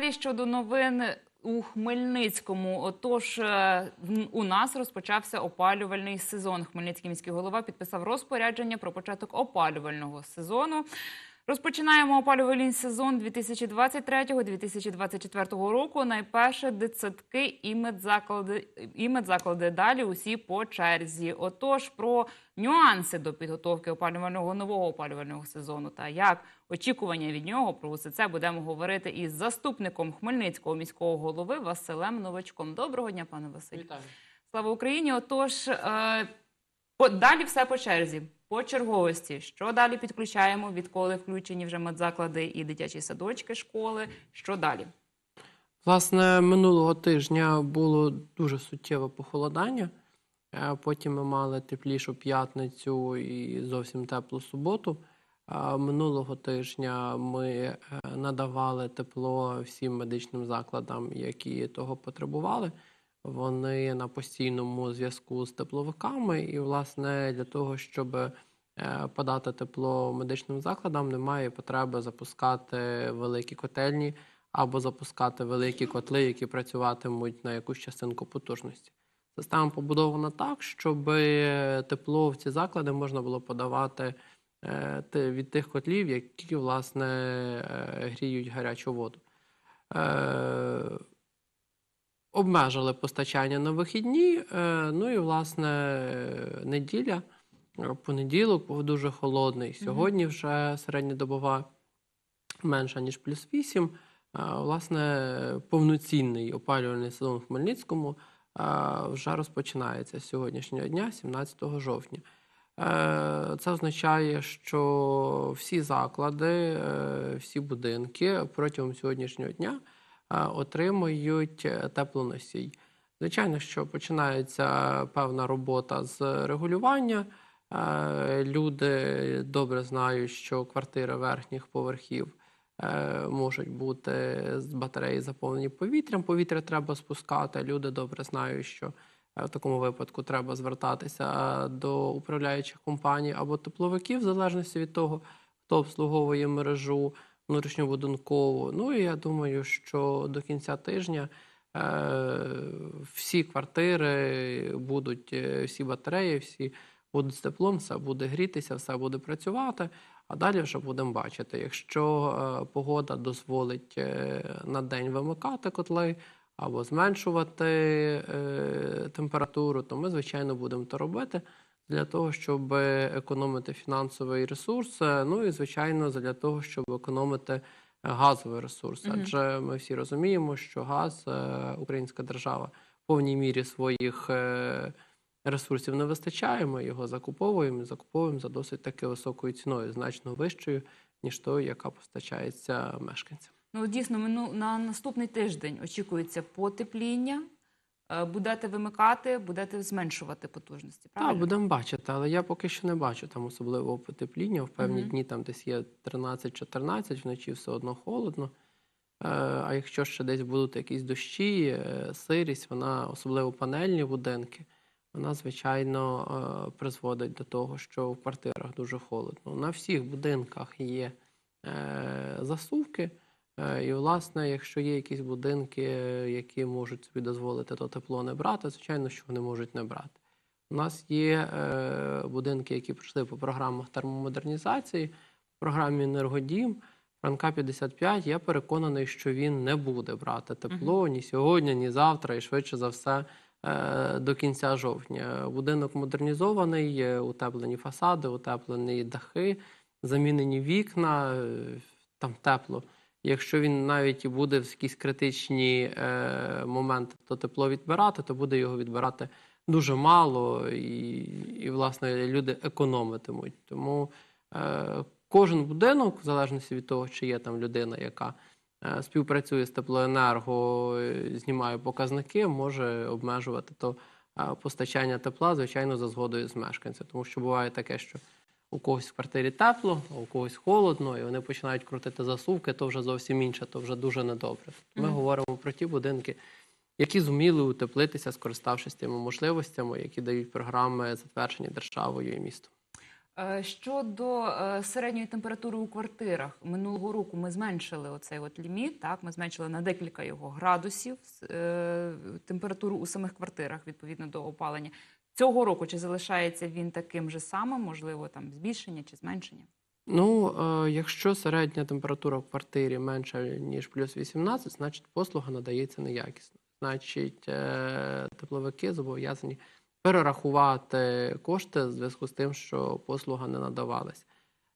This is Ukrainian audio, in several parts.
далі щодо новин у Хмельницькому. Отож, е, у нас розпочався опалювальний сезон. Хмельницький міський голова підписав розпорядження про початок опалювального сезону. Розпочинаємо опалювальний сезон 2023-2024 року. Найперше дитсадки і медзаклади, і медзаклади. Далі усі по черзі. Отож, про нюанси до підготовки опалювального нового опалювального сезону та як очікування від нього про усе це будемо говорити із заступником Хмельницького міського голови Василем Новачком. Доброго дня, пане Василь. Вітаю. Слава Україні! Отож, е, далі все по черзі, по черговості. Що далі підключаємо, відколи включені вже медзаклади і дитячі садочки, школи. Що далі? Власне, минулого тижня було дуже суттєве похолодання. Е, Потім ми мали теплішу п'ятницю і зовсім теплу суботу. Минулого тижня ми е, надавали тепло всім медичним закладам, які того потребували. Вони на постійному зв'язку з тепловиками, і, власне, для того, щоб е, подати тепло медичним закладам, немає потреби запускати великі котельні або запускати великі котли, які працюватимуть на якусь частинку потужності. Система побудована так, щоб тепло в ці заклади можна було подавати е, від тих котлів, які власне е, гріють гарячу воду. Е, Обмежили постачання на вихідні. е, Ну і власне е, неділя, е, понеділок був дуже холодний. Сьогодні вже середньодобова менша ніж плюс 8. Власне, повноцінний опалювальний сезон в Хмельницькому е, вже розпочинається з сьогоднішнього дня, 17 жовтня. Е, Це означає, що всі заклади, е, всі будинки протягом сьогоднішнього дня е, отримують е, теплоносій. Звичайно, що починається певна робота з регулювання. Е, Люди добре знають, що квартири верхніх поверхів е, можуть бути з батареї заповнені повітрям. Повітря треба спускати. Люди добре знають, що е, в такому випадку треба звертатися до управляючих компаній або тепловиків, в залежності від того, хто обслуговує мережу внутрішньобудинкову. Ну і я думаю, що до кінця тижня всі квартири будуть, всі батареї, всі будуть з теплом, все буде грітися, все буде працювати. А далі вже будемо бачити, якщо е, погода дозволить е, на день вимикати котли або зменшувати е, температуру, то ми, звичайно, будемо то робити для того, щоб економити фінансовий ресурс. Ну і звичайно, для того, щоб економити газовий ресурс. Адже ми всі розуміємо, що газ українська держава в повній мірі своїх ресурсів не вистачає. Ми його закуповуємо і закуповуємо за досить таки високою ціною, значно вищою, ніж тою, яка постачається мешканцям. Ну дійсно, мину на наступний тиждень очікується потепління. Е, Будете вимикати, будете зменшувати потужності. Правильно? Так, будемо бачити, але я поки що не бачу там особливого потепління. В певні Мгм. дні там десь є 13-14, вночі все одно холодно. Е, А якщо ще десь будуть якісь дощі, е, сирість, вона, особливо панельні будинки, вона, звичайно, е, призводить до того, що в квартирах дуже холодно. На всіх будинках є е, засувки. Е, І, власне, якщо є якісь будинки, які можуть собі дозволити то тепло не брати, звичайно, що вони можуть не брати. У нас є будинки, які пройшли по програмах термомодернізації, в програмі Енергодім, Франка 55. Я переконаний, що він не буде брати тепло ні сьогодні, ні завтра, і швидше за все до кінця жовтня. Будинок модернізований, утеплені фасади, утеплені дахи, замінені вікна, е, там тепло. Якщо він навіть буде в якісь критичні е, моменти то тепло відбирати, то буде його відбирати дуже мало, і, і власне люди економитимуть. Тому е, кожен будинок, в залежності від того, чи є там людина, яка е, співпрацює з теплоенерго, е, знімає показники, може обмежувати то е, постачання тепла, звичайно, за згодою з мешканцем. Тому що буває таке, що у когось в квартирі тепло, а у когось холодно, і вони починають крутити засувки, то вже зовсім інше, то вже дуже недобре. Ми Мгм. говоримо про ті будинки, які зуміли утеплитися, скориставшись тими можливостями, які дають програми, затверджені державою і містом. Е, Щодо е, середньої температури у квартирах минулого року ми зменшили оцей от ліміт. Так, ми зменшили на декілька його градусів е, температуру у самих квартирах відповідно до опалення. Цього року чи залишається він таким же самим? Можливо, там збільшення чи зменшення? Ну, якщо середня температура в квартирі менша, ніж плюс 18, значить послуга надається неякісно. Значить, тепловики зобов'язані перерахувати кошти в зв'язку з тим, що послуга не надавалась.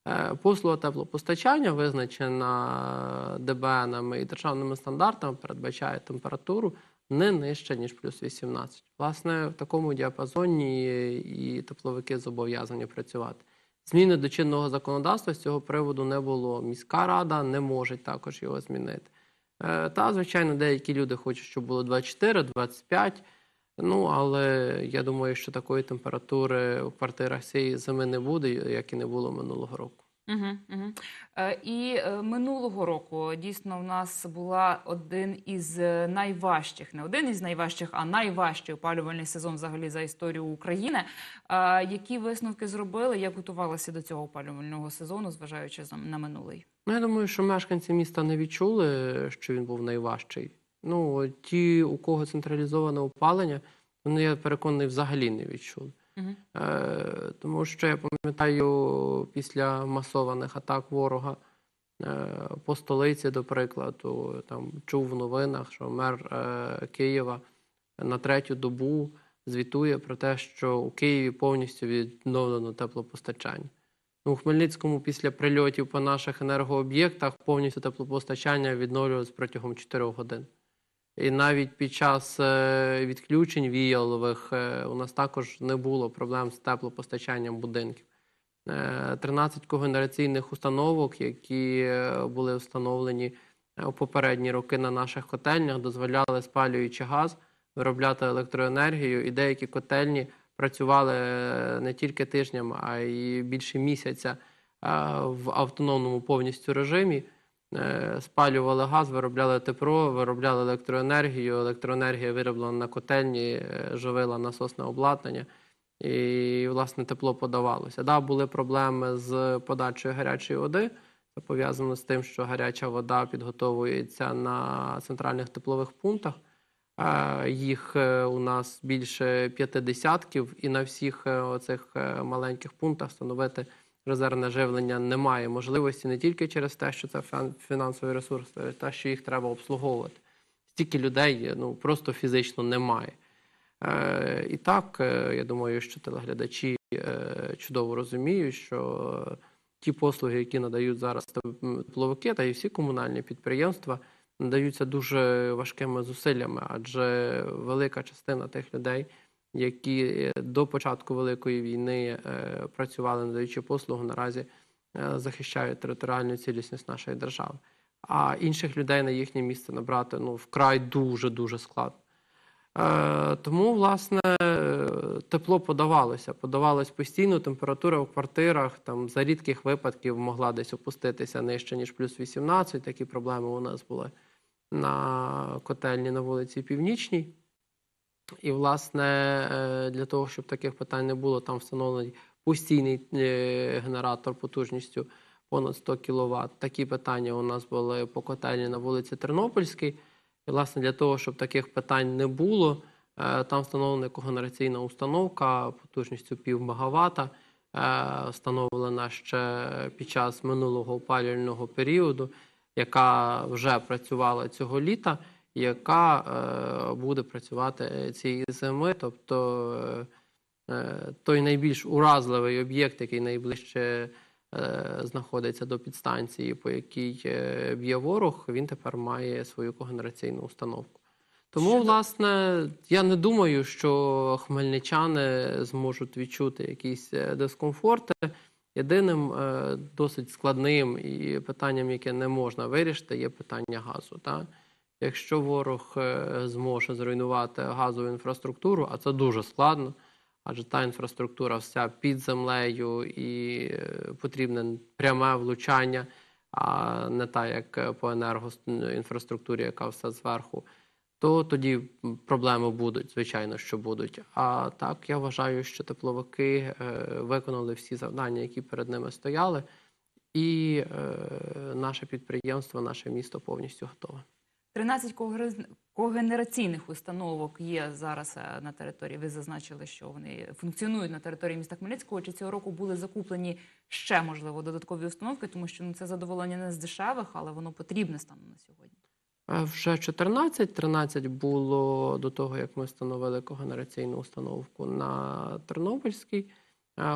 Е, Послуга теплопостачання, визначена ДБНами і державними стандартами, передбачає температуру не нижче, ніж плюс 18. Власне, в такому діапазоні і тепловики зобов'язані працювати. Зміни до чинного законодавства з цього приводу не було. Міська рада не може також його змінити. Е, Та, звичайно, деякі люди хочуть, щоб було 24, 25. Ну, але я думаю, що такої температури в квартирах цієї зими не буде, як і не було минулого року. Угу, угу. І е, минулого року дійсно в нас була один із е, найважчих, не один із найважчих, а найважчий опалювальний сезон взагалі за історію України. Які висновки зробили? Як готувалися до цього опалювального сезону, зважаючи на минулий? Ну, я думаю, що мешканці міста не відчули, що він був найважчий. Ну, ті, у кого централізоване опалення, вони, я переконаний, взагалі не відчули. Угу. Е, тому що я пам'ятаю після масованих атак ворога е, по столиці, до прикладу, там чув в новинах, що мер е, Києва на третю добу звітує про те, що у Києві повністю відновлено теплопостачання. Ну, у Хмельницькому після прильотів по наших енергооб'єктах повністю теплопостачання відновлювалось протягом 4 годин. І навіть під час е, відключень віялових е, у нас також не було проблем з теплопостачанням будинків. Е, 13 когенераційних установок, які е, були встановлені е, у попередні роки на наших котельнях, дозволяли, спалюючи газ, виробляти електроенергію, і деякі котельні працювали е, не тільки тижням, а й більше місяця е, в автономному повністю режимі. Е, Спалювали газ, виробляли тепло, виробляли електроенергію. Електроенергія вироблена на котельні, е, живила насосне обладнання, і власне тепло подавалося. Да, були проблеми з подачею гарячої води. Це пов'язано з тим, що гаряча вода підготовується на центральних теплових пунктах. Е, Їх у нас більше п'яти десятків, і на всіх оцих маленьких пунктах встановити резервне живлення немає можливості не тільки через те, що це фін- фінансовий ресурс, а те, що їх треба обслуговувати. Стільки людей ну, просто фізично немає. Е, і так, е, я думаю, що телеглядачі е, чудово розуміють, що ті послуги, які надають зараз тепловики та і всі комунальні підприємства, надаються дуже важкими зусиллями, адже велика частина тих людей, які е, до початку Великої війни е, працювали, надаючи послугу, наразі е, захищають територіальну цілісність нашої держави. А інших людей на їхнє місце набрати ну, вкрай дуже дуже складно. Е, тому, власне, тепло подавалося. Подавалось постійно, температура в квартирах там за рідких випадків могла десь опуститися нижче, ніж плюс 18. Такі проблеми у нас були на котельні на вулиці Північній. І, власне, е, для того, щоб таких питань не було, там встановлений постійний е, генератор потужністю понад 100 кВт. Такі питання у нас були по котельні на вулиці Тернопільській. І, власне, для того, щоб таких питань не було, е, там встановлена когенераційна установка потужністю пів мегаватта, встановлена ще під час минулого опалювального періоду, яка вже працювала цього літа, яка е, буде працювати цієї зими. Тобто е, е, той найбільш уразливий об'єкт, який найближче знаходиться до підстанції, по якій б'є ворог, він тепер має свою когенераційну установку. Тому, Щодо- власне, я не думаю, що хмельничани зможуть відчути якісь дискомфорти. Єдиним досить складним і питанням, яке не можна вирішити, є питання газу. Та? Якщо ворог е, зможе зруйнувати газову інфраструктуру, а це дуже складно, адже та інфраструктура вся під землею і е, потрібне пряме влучання, а не та, як по енергоінфраструктурі, яка все зверху, то тоді проблеми будуть, звичайно, що будуть. А так я вважаю, що тепловики е, виконали всі завдання, які перед ними стояли, і наше підприємство, наше місто повністю готове. 13 когер- когенераційних установок є зараз е, на території. Ви зазначили, що вони функціонують на території міста Хмельницького. Чи цього року були закуплені ще можливо додаткові установки, тому що ну це задоволення не з дешевих, але воно потрібне станом на сьогодні. Вже 14, 13 було до того, як ми встановили когенераційну установку на Тернопільській.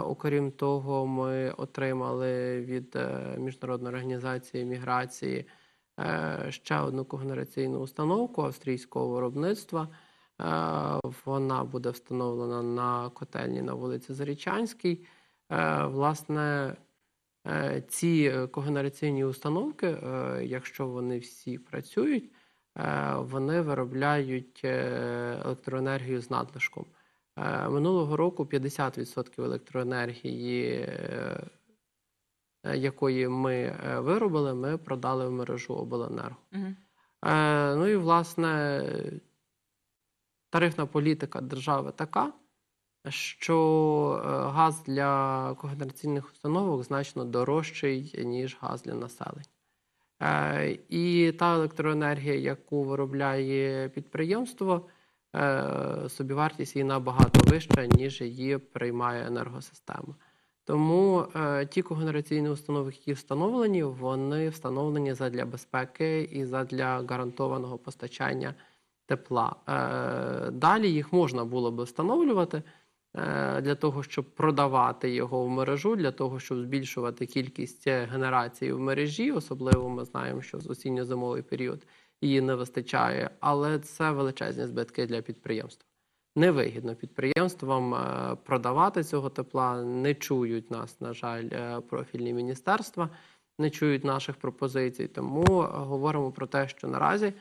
Окрім того, ми отримали від е, Міжнародної організації міграції ще одну когенераційну установку австрійського виробництва. Е, Вона буде встановлена на котельні на вулиці Зарічанській. Е, Власне, Е, Ці е, когенераційні установки, е, якщо вони всі працюють, е, вони виробляють е, електроенергію з надлишком. Е, Минулого року 50% електроенергії, е, е, якої ми е, виробили, ми продали в мережу обленерго. Угу. Е, Ну і власне тарифна політика держави така, що е, газ для когенераційних установок значно дорожчий, ніж газ для населення. Е, І та електроенергія, яку виробляє підприємство, е, собівартість її набагато вища, ніж її приймає енергосистема. Тому е, ті когенераційні установки, які встановлені, вони встановлені задля безпеки і задля гарантованого постачання тепла. Е, далі їх можна було би встановлювати е, для того, щоб продавати його в мережу, для того, щоб збільшувати кількість е, генерації в мережі. Особливо ми знаємо, що в осінньо-зимовий період її не вистачає, але це величезні збитки для підприємства. Невигідно підприємствам е, продавати цього тепла, не чують нас, на жаль, е, профільні міністерства, не чують наших пропозицій. Тому говоримо про те, що наразі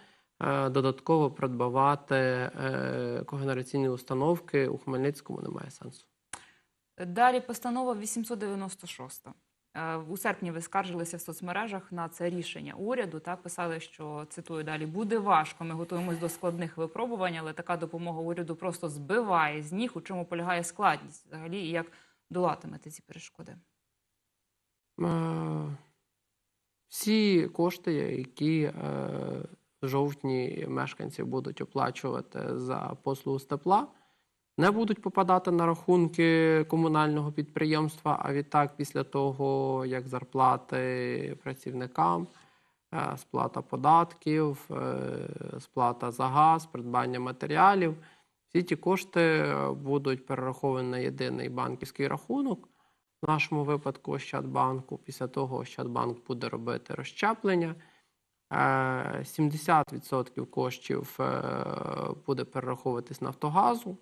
е, додатково придбавати когенераційні установки у Хмельницькому немає сенсу. Далі постанова 896. Е, У серпні ви скаржилися в соцмережах на це рішення уряду. Так писали, що цитую далі буде важко. Ми готуємось до складних випробувань, але така допомога уряду просто збиває з ніг. У чому полягає складність взагалі, і як долатимете ці перешкоди? Е, Всі кошти, які е, жовтні мешканці будуть оплачувати за послугу з тепла, не будуть попадати на рахунки комунального підприємства. А відтак, після того, як зарплати працівникам, е, сплата податків, е, сплата за газ, придбання матеріалів, всі ті кошти будуть перераховані на єдиний банківський рахунок. В нашому випадку Ощадбанку. Після того Ощадбанк буде робити розщеплення. Е, 70% коштів е, буде перераховуватись Нафтогазу,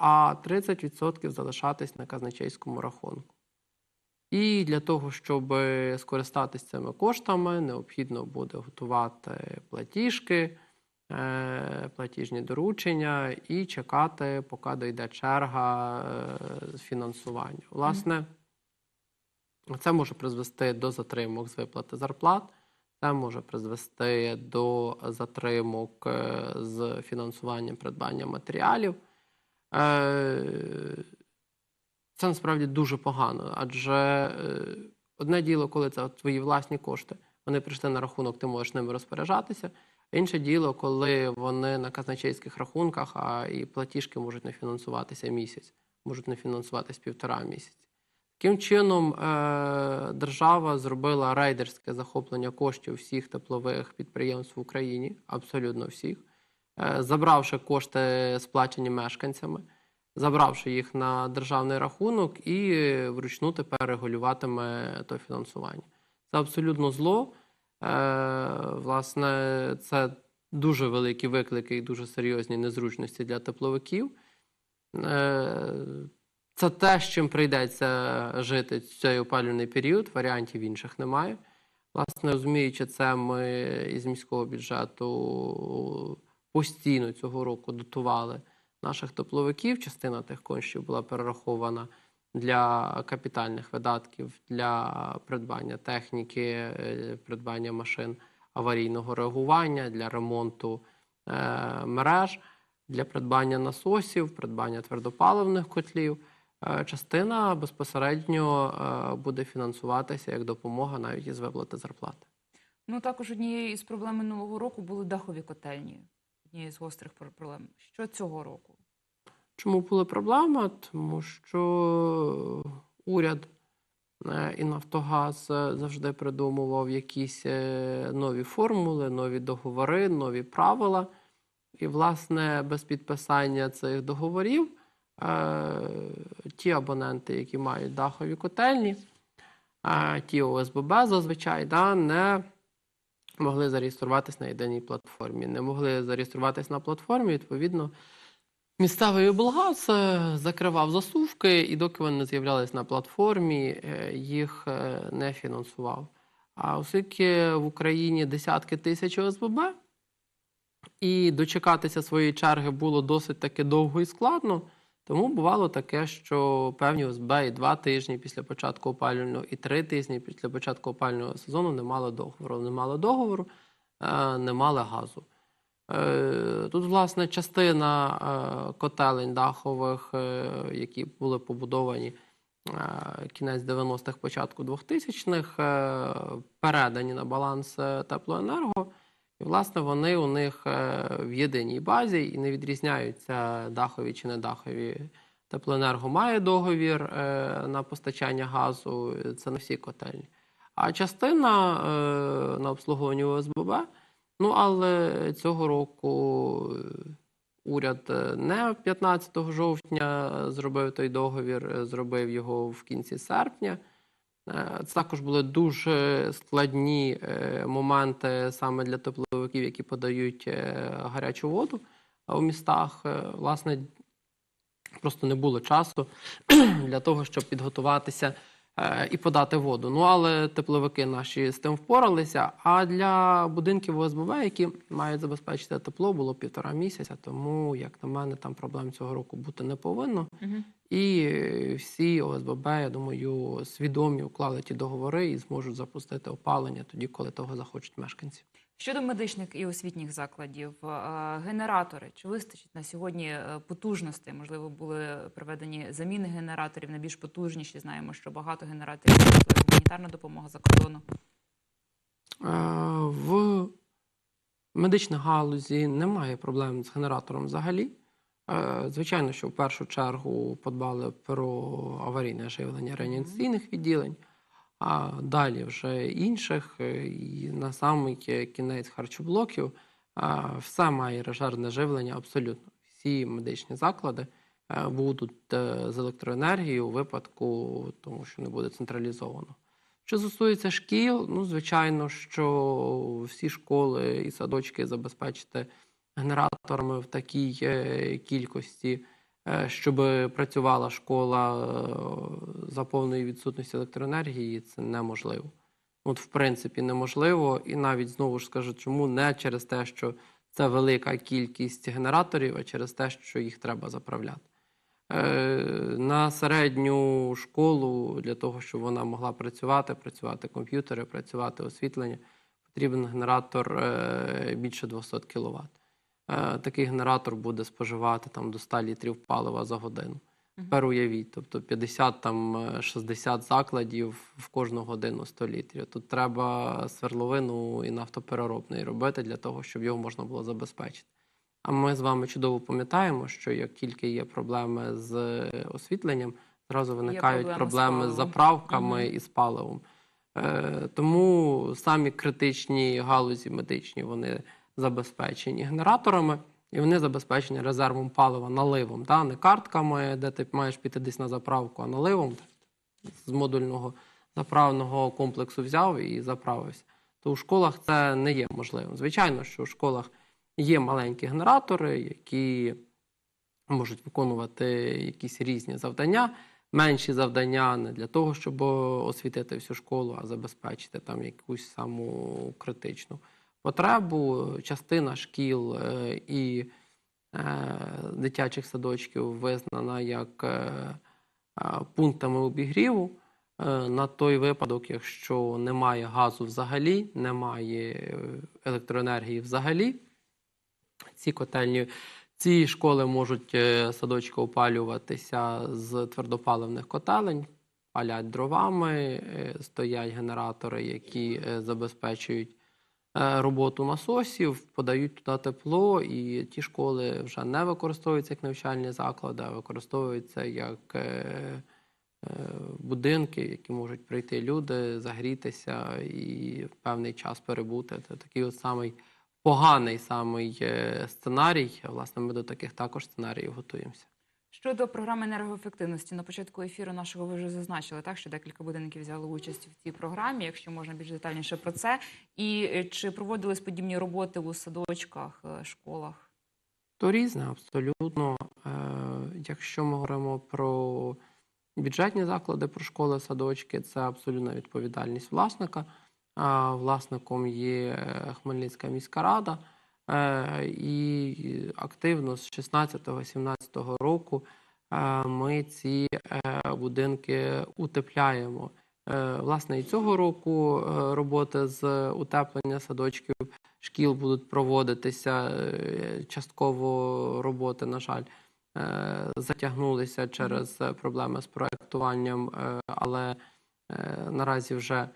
а 30% залишатись на казначейському рахунку. І для того, щоб скористатися цими коштами, необхідно буде готувати платіжки, е, платіжні доручення і чекати, поки дійде черга е, фінансування. Власне, це може призвести до затримок з виплати зарплат, це може призвести до затримок е, з фінансуванням придбання матеріалів. Е, Це насправді дуже погано, адже е, одне діло, коли це твої власні кошти, вони прийшли на рахунок, ти можеш ними розпоряджатися. Інше діло, коли вони на казначейських рахунках, а і платіжки можуть не фінансуватися місяць, можуть не фінансуватись півтора місяці. Таким чином, е, держава зробила рейдерське захоплення коштів всіх теплових підприємств в Україні, абсолютно всіх, забравши кошти, сплачені мешканцями, забравши їх на державний рахунок і е, вручну тепер регулюватиме то фінансування. Це абсолютно зло. Е, Власне, це дуже великі виклики і дуже серйозні незручності для тепловиків. Е, Це те, з чим прийдеться жити цей опалювальний період, варіантів інших немає. Власне, розуміючи це, ми із міського бюджету постійно цього року дотували наших тепловиків. Частина тих коштів була перерахована для капітальних видатків, для придбання техніки, е, придбання машин аварійного реагування, для ремонту е, мереж для придбання насосів, придбання твердопаливних котлів. Е, Частина безпосередньо буде фінансуватися як допомога навіть із виплати зарплати. Ну також однією із проблем минулого року були дахові котельні. Однією з гострих проблем. Що цього року? Чому була проблема? Тому що уряд е, і Нафтогаз е, завжди придумував якісь е, нові формули, нові договори, нові правила. І, власне, без підписання цих договорів ті абоненти, які мають дахові котельні, ті ОСББ зазвичай да, не могли зареєструватись на єдиній платформі. Не могли зареєструватись на платформі, відповідно. Місцевий облгаз е, закривав засувки, і доки вони не з'являлись на платформі, е, їх е, не фінансував. А оскільки в Україні десятки тисяч ОСББ, і дочекатися своєї черги було досить таки довго і складно, тому бувало таке, що певні ОСБ і два тижні після початку опалювального, і три тижні після початку опалювального сезону не мали договору. Не мали договору, е, не мали газу. Е, Тут, власне, частина е, котелень дахових, які були побудовані кінець 90-х, початку 2000-х, е, передані на баланс теплоенерго. І, власне, вони у них е, в єдиній базі і не відрізняються дахові чи не дахові. Теплоенерго має договір е, на постачання газу, це не всі котельні. А частина е, на обслуговування ОСББ. Ну, але цього року уряд не 15 жовтня зробив той договір, зробив його в кінці серпня. Це також були дуже складні моменти саме для тепловиків, які подають е, гарячу воду у містах. Е, Власне, просто не було часу для того, щоб підготуватися е, і подати воду. Ну але тепловики наші з тим впоралися. А для будинків ОСББ, які мають забезпечити тепло, було півтора місяця. Тому, як на мене, там проблем цього року бути не повинно. Угу. І е, всі ОСББ, я думаю, свідомі уклали ті договори і зможуть запустити опалення тоді, коли того захочуть мешканці. Щодо медичних і освітніх закладів, е, генератори чи вистачить на сьогодні е, потужностей? Можливо, були проведені заміни генераторів на більш потужніші. Знаємо, що багато генераторів гуманітарна допомога за кордону. В медичній галузі немає проблем з генератором взагалі. Звичайно, що в першу чергу подбали про аварійне живлення реанімаційних відділень, а далі вже інших, е, і на самий кінець харчоблоків все має резервне живлення абсолютно. Всі медичні заклади е, будуть е, з електроенергією у випадку, тому що не буде централізовано. Що стосується шкіл, ну звичайно, що всі школи і садочки забезпечити генераторами в такій е, кількості, е, щоб працювала школа е, за повної відсутності електроенергії, це неможливо. От, в принципі, неможливо, і навіть знову ж скажу, чому не через те, що це велика кількість генераторів, а через те, що їх треба заправляти. На середню школу для того, щоб вона могла працювати, працювати комп'ютери, працювати освітлення, потрібен генератор більше 200 кВт. Такий генератор буде споживати там до 100 літрів палива за годину. Тепер уявіть, тобто 50 там е, 60 закладів в кожну годину 100 літрів. Тут треба свердловину і нафтопереробний робити для того, щоб його можна було забезпечити. А ми з вами чудово пам'ятаємо, що як тільки є проблеми з освітленням, зразу виникають проблеми з проблеми з паливом. заправками Мгм. і з паливом. Е, тому самі критичні галузі медичні вони забезпечені генераторами, і вони забезпечені резервом палива наливом, та? не картками, де ти маєш піти десь на заправку, а наливом з модульного заправного комплексу взяв і заправився. То у школах це не є можливим. Звичайно, що у школах є маленькі генератори, які можуть виконувати якісь різні завдання. Менші завдання не для того, щоб освітити всю школу, а забезпечити там якусь саму критичну потребу. Частина шкіл е, і е, дитячих садочків визнана як е, пунктами обігріву. На той випадок, якщо немає газу взагалі, немає електроенергії взагалі, ці котельні. Ці школи можуть садочки опалюватися з твердопаливних котелень, палять дровами, стоять генератори, які забезпечують роботу насосів, подають туди тепло, і ті школи вже не використовуються як навчальні заклади, а використовуються як е, е, будинки, в які можуть прийти люди, загрітися і певний час перебути. Це такий от самий поганий самий е, сценарій. Власне, ми до таких також сценаріїв готуємося. Щодо програми енергоефективності, на початку ефіру нашого ви вже зазначили, так що декілька будинків взяли участь в цій програмі. Якщо можна більш детальніше про це, і е, чи проводились подібні роботи у садочках, е, школах? То різне, абсолютно. Е, Якщо ми говоримо про бюджетні заклади, про школи, садочки, це абсолютна відповідальність власника. Власником є Хмельницька міська рада. Е, І активно з 16-17 року е, ми ці е, будинки утепляємо. Власне, і цього року роботи з утеплення садочків шкіл будуть проводитися. Частково роботи, на жаль, затягнулися через проблеми з проектуванням, але наразі вже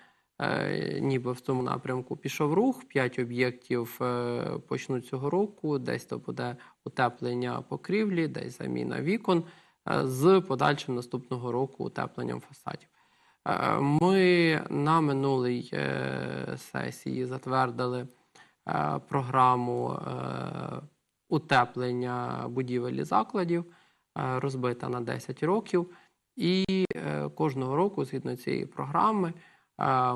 ніби в цьому напрямку пішов рух. П'ять об'єктів е, почнуть цього року. Десь то буде утеплення покрівлі, десь заміна вікон е, з подальшим наступного року утепленням фасадів. Е, Ми на минулій е, сесії затвердили е, програму е, утеплення будівель і закладів, е, розбита на 10 років. І е, кожного року, згідно цієї програми, е,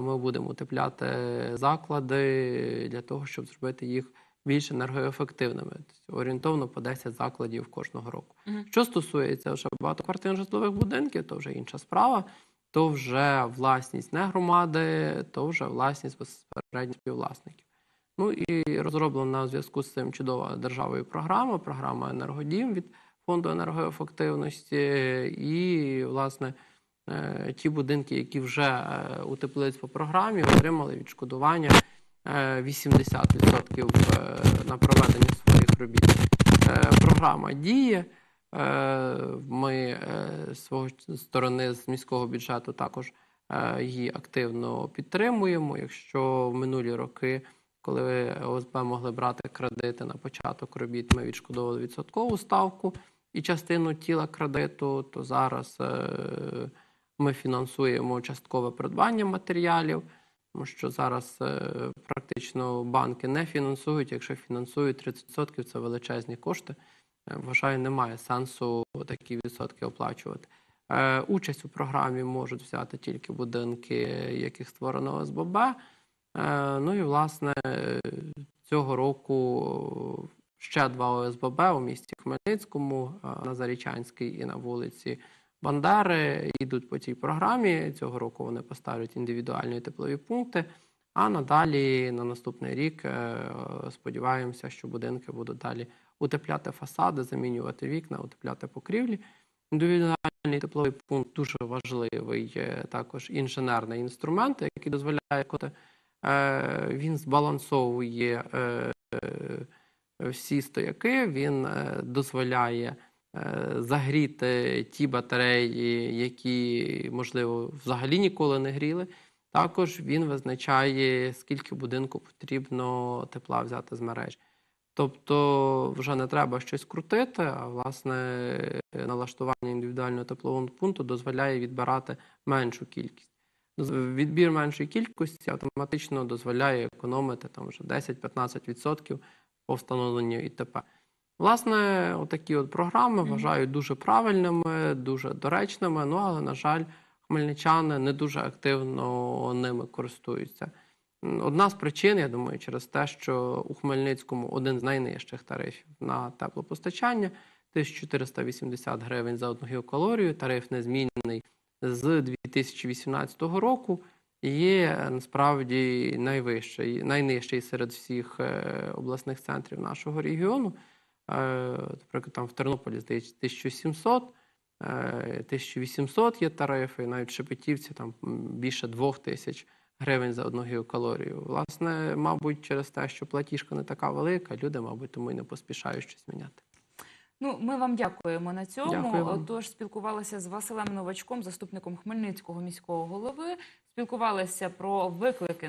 ми будемо утепляти заклади для того, щоб зробити їх більш енергоефективними. Тобто орієнтовно по 10 закладів кожного року. Мгм. Що стосується вже багатоквартирних житлових будинків, то вже інша справа. То вже власність не громади, то вже власність безпосередньо співвласників. Ну і розроблена у зв'язку з цим чудова державою програма, програма енергодім від фонду енергоефективності. І, власне, ті будинки, які вже е, утеплились по програмі, отримали відшкодування е, 80% е, на проведення своїх робіт. Е, Програма діє. Е, Ми е, з свого сторони з міського бюджету також е, її активно підтримуємо. Якщо в минулі роки, коли ОСБ могли брати кредити на початок робіт, ми відшкодовували відсоткову ставку і частину тіла кредиту, то зараз е, ми фінансуємо часткове придбання матеріалів. Тому що зараз е, практично банки не фінансують. Якщо фінансують 30%, це величезні кошти. Е, Вважаю, немає сенсу такі відсотки оплачувати. Е, Участь у програмі можуть взяти тільки будинки, яких створено ОСББ. Ну і власне цього року ще два ОСББ у місті Хмельницькому, на Зарічанській і на вулиці Бандери йдуть по цій програмі. Цього року вони поставлять індивідуальні теплові пункти. А надалі на наступний рік е, сподіваємося, що будинки будуть далі утепляти фасади, замінювати вікна, утепляти покрівлі. Індивідуальний тепловий пункт дуже важливий, е, також інженерний інструмент, який дозволяє е, він збалансовує всі стояки, він дозволяє загріти ті батареї, які, можливо, взагалі ніколи не гріли. Також він визначає, скільки будинку потрібно тепла взяти з мережі. Тобто вже не треба щось крутити, а власне налаштування індивідуального теплового пункту дозволяє відбирати меншу кількість. Відбір меншої кількості автоматично дозволяє економити там вже 10-15% по встановленню ІТП. Власне, отакі от програми Мгм. вважаю дуже правильними, дуже доречними. Ну але, на жаль, хмельничани не дуже активно ними користуються. Одна з причин, я думаю, через те, що у Хмельницькому один з найнижчих тарифів на теплопостачання 1480 гривень за одну гігакалорію. Тариф незмінний з 2018 року. Є насправді найвищий, найнижчий серед всіх е, обласних центрів нашого регіону. Е, Наприклад, там в Тернополі здається 1700, е, 1800 є тарифи, навіть в Шепетівці там більше 2000 гривень за одну гігакалорію. Власне, мабуть, через те, що платіжка не така велика, люди, мабуть, тому й не поспішають щось міняти. Ну, ми вам дякуємо на цьому. Дякую вам. Отож, спілкувалися з Василем Новачком, заступником Хмельницького міського голови. Спілкувалися про виклики